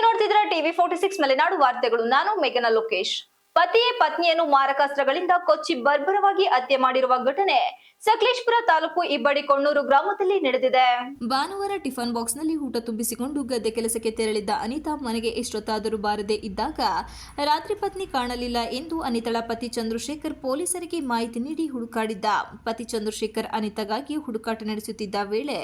ನೋಡ್ತಿದ್ರೆ TV forty six Malenadu ವಾರ್ತೆಗಳು. ನಾನು ಮೇಘನಾ ಲೋಕೇಶ್. ಪತಿಯೇ ಪತ್ನಿಯನ್ನು ಮಾರಕಾಸ್ತ್ರಗಳಿಂದ ಕೊಚ್ಚಿ ಬರ್ಬರವಾಗಿ ಹತ್ಯೆ ಮಾಡಿರುವ ಘಟನೆ. ಸಕಲೇಶ್ಪುರ ತಾಲೂಕು ಇಬ್ಬಡಿ ಕೊಣ್ಣೂರು ಗ್ರಾಮದಲ್ಲಿ ನಡೆದಿದೆ. ಭಾನುವಾರ ಟಿಫನ್ ಬಾಕ್ಸ್ನಲ್ಲಿ ಊಟ ತುಂಬಿಸಿಕೊಂಡು ಗದ್ದೆ ಕೆಲಸಕ್ಕೆ ತೆರಳಿದ್ದ ಅನಿತಾ ಮನೆಗೆ ಎಷ್ಟೊತ್ತಾದರೂ ಬಾರದೆ ಇದ್ದಾಗ ರಾತ್ರಿ ಪತ್ನಿ ಕಾಣಲಿಲ್ಲ ಎಂದು ಅನಿತಳ ಪತಿ ಚಂದ್ರಶೇಖರ್ ಪೊಲೀಸರಿಗೆ ಮಾಹಿತಿ ನೀಡಿ ಹುಡುಕಾಡಿದ್ದ. ಪತಿ ಚಂದ್ರಶೇಖರ್ ಅನಿತಾಗಾಗಿ ಹುಡುಕಾಟ ನಡೆಸುತ್ತಿದ್ದ ವೇಳೆ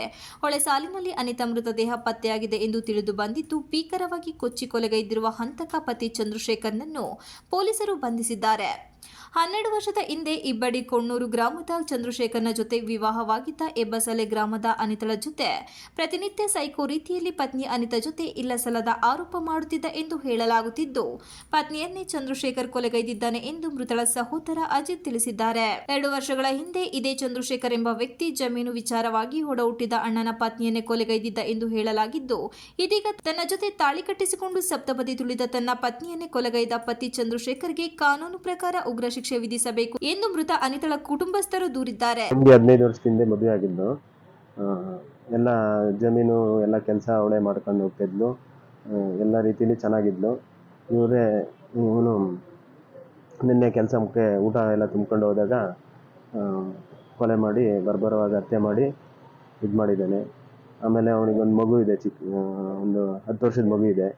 ಹೊಳೆ ಸಾಲಿನಲ್ಲಿ ಅನಿತಾ ಮೃತದೇಹ ಪತ್ತೆಯಾಗಿದೆ ಎಂದು ತಿಳಿದು ಬಂದಿದ್ದು, ಭೀಕರವಾಗಿ ಕೊಚ್ಚಿ ಕೊಲೆಗೈದಿರುವ ಹಂತಕ ಪತಿ ಚಂದ್ರಶೇಖರ್ನನ್ನು ಪೊಲೀಸರು ಬಂಧಿಸಿದ್ದಾರೆ. ಹನ್ನೆರಡು ವರ್ಷದ ಹಿಂದೆ ಇಬ್ಬಡಿ ಕೊಣ್ಣೂರು ಗ್ರಾಮದ ಚಂದ್ರಶೇಖರ್ನ ಜೊತೆ ವಿವಾಹವಾಗಿದ್ದ ಎಬ್ಬಸಲೆ ಗ್ರಾಮದ ಅನಿತಳ ಜೊತೆ, ಪ್ರತಿನಿತ್ಯ ಸೈಕೋ ರೀತಿಯಲ್ಲಿ ಪತ್ನಿ ಅನಿತಾ ಜೊತೆ ಇಲ್ಲಸಲ್ಲದ ಆರೋಪ ಮಾಡುತ್ತಿದ್ದ ಎಂದು ಹೇಳಲಾಗುತ್ತಿದ್ದು, ಪತ್ನಿಯನ್ನೇ ಚಂದ್ರಶೇಖರ್ ಕೊಲೆಗೈದಿದ್ದಾನೆ ಎಂದು ಮೃತಳ ಸಹೋದರ ಅಜಿತ್ ತಿಳಿಸಿದ್ದಾರೆ. ಎರಡು ವರ್ಷಗಳ ಹಿಂದೆ ಇದೇ ಚಂದ್ರಶೇಖರ್ ಎಂಬ ವ್ಯಕ್ತಿ ಜಮೀನು ವಿಚಾರವಾಗಿ ಹೊಡ ಹುಟ್ಟಿದ ಅಣ್ಣನ ಪತ್ನಿಯನ್ನೇ ಕೊಲೆಗೈದಿದ್ದ ಎಂದು ಹೇಳಲಾಗಿದ್ದು, ಇದೀಗ ತನ್ನ ಜೊತೆ ತಾಳಿ ಕಟ್ಟಿಸಿಕೊಂಡು ಸಪ್ತಪದಿ ತುಳಿದ ತನ್ನ ಪತ್ನಿಯನ್ನೇ ಕೊಲೆಗೈದ ಪತಿ ಚಂದ್ರಶೇಖರ್ಗೆ ಕಾನೂನು ಪ್ರಕಾರ ಉಗ್ರ ಶಿಕ್ಷೆ ವಿಧಿಸಬೇಕು ಎಂದು ಮೃತ ಅನಿತಳ ಕುಟುಂಬಸ್ಥರು ದೂರಿದ್ದಾರೆ. ನಮಗೆ ಹದಿನೈದು ವರ್ಷದ ಹಿಂದೆ ಮದುವೆ ಆಗಿದ್ದು ಎಲ್ಲ ಜಮೀನು, ಎಲ್ಲ ಕೆಲಸ ಅವಳೆ ಮಾಡ್ಕೊಂಡು ಹೋಗ್ತಿದ್ಲು. ಎಲ್ಲ ರೀತಿಲಿ ಚೆನ್ನಾಗಿದ್ಲು. ಇವರೇ, ಇವನು ನಿನ್ನೆ ಕೆಲಸಕ್ಕೆ ಊಟ ಎಲ್ಲ ತುಂಬ್ಕೊಂಡು ಹೋದಾಗ ಕೊಲೆ ಮಾಡಿ, ಬರ್ಬರವಾಗಿ ಹತ್ಯೆ ಮಾಡಿ ಇದು ಮಾಡಿದ್ದಾನೆ. ಆಮೇಲೆ ಅವನಿಗೊಂದು ಮಗು ಇದೆ ಚಿಕ್ಕ ಒಂದು ಹತ್ತು ವರ್ಷದ ಮಗು ಇದೆ.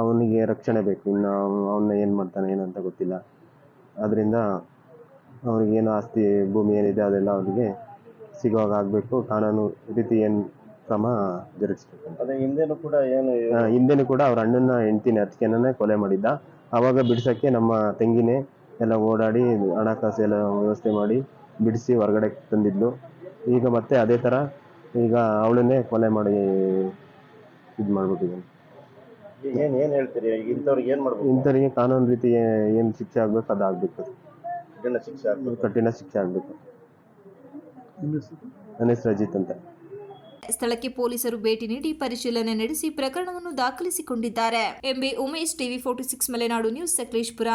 ಅವನಿಗೆ ರಕ್ಷಣೆ ಬೇಕು. ಇನ್ನು ಅವನ್ನ ಏನು ಮಾಡ್ತಾನೆ, ಏನಂತ ಗೊತ್ತಿಲ್ಲ. ಅದರಿಂದ ಅವ್ರಿಗೆ ಏನು ಆಸ್ತಿ ಭೂಮಿ ಏನಿದೆ ಅದೆಲ್ಲ ಅವರಿಗೆ ಸಿಗುವಾಗ ಆಗಬೇಕು. ಕಾನೂನು ರೀತಿ ಏನು ಕ್ರಮ ಜರುಗಿಸ್ಬೇಕು ಅದೇ ಹಿಂದೆನೂ ಕೂಡ ಏನು ಹಿಂದೆನೂ ಕೂಡ ಅವ್ರ ಅಣ್ಣನ ಹೆಂಡತಿನ ಅತ್ತಿಗೆನೇ ಕೊಲೆ ಮಾಡಿದ್ದ. ಆವಾಗ ಬಿಡ್ಸಕ್ಕೆ ನಮ್ಮ ತಂಗಿನೇ ಎಲ್ಲ ಓಡಾಡಿ ಹಣಕಾಸು ಎಲ್ಲ ವ್ಯವಸ್ಥೆ ಮಾಡಿ ಬಿಡಿಸಿ ಹೊರಗಡೆ ತಂದಿದ್ಲು. ಈಗ ಮತ್ತೆ ಅದೇ ಥರ ಈಗ ಅವಳನ್ನೇ ಕೊಲೆ ಮಾಡಿ ಇದು ಮಾಡ್ಬಿಟ್ಟಿದ್ದೀನಿ. ಏನ್ ಏನು ಹೇಳ್ತೀರಿ? ಇಂಥವ್ರಿಗೆ ಏನ್ ಮಾಡ್ಬೇಕು? ಇಂಥವ್ರಿಗೆ ಕಾನೂನು ರೀತಿ ಏನು ಶಿಕ್ಷೆ ಆಗ್ಬೇಕು ಅದು ಆಗಬೇಕು ಕಠಿಣ ಶಿಕ್ಷೆ ಆಗ್ಬೇಕು. ಕಠಿಣ ಶಿಕ್ಷೆ ಆಗಬೇಕು. ನನ್ನ ಹೆಸರು ಅಜಿತ್ ಅಂತ. ಸ್ಥಳಕ್ಕೆ ಪೊಲೀಸರು ಭೇಟಿ ನೀಡಿ ಪರಿಶೀಲನೆ ನಡೆಸಿ ಪ್ರಕರಣವನ್ನು ದಾಖಲಿಸಿಕೊಂಡಿದ್ದಾರೆ. MB Umesh TV forty six Malenadu news Sakleshpur.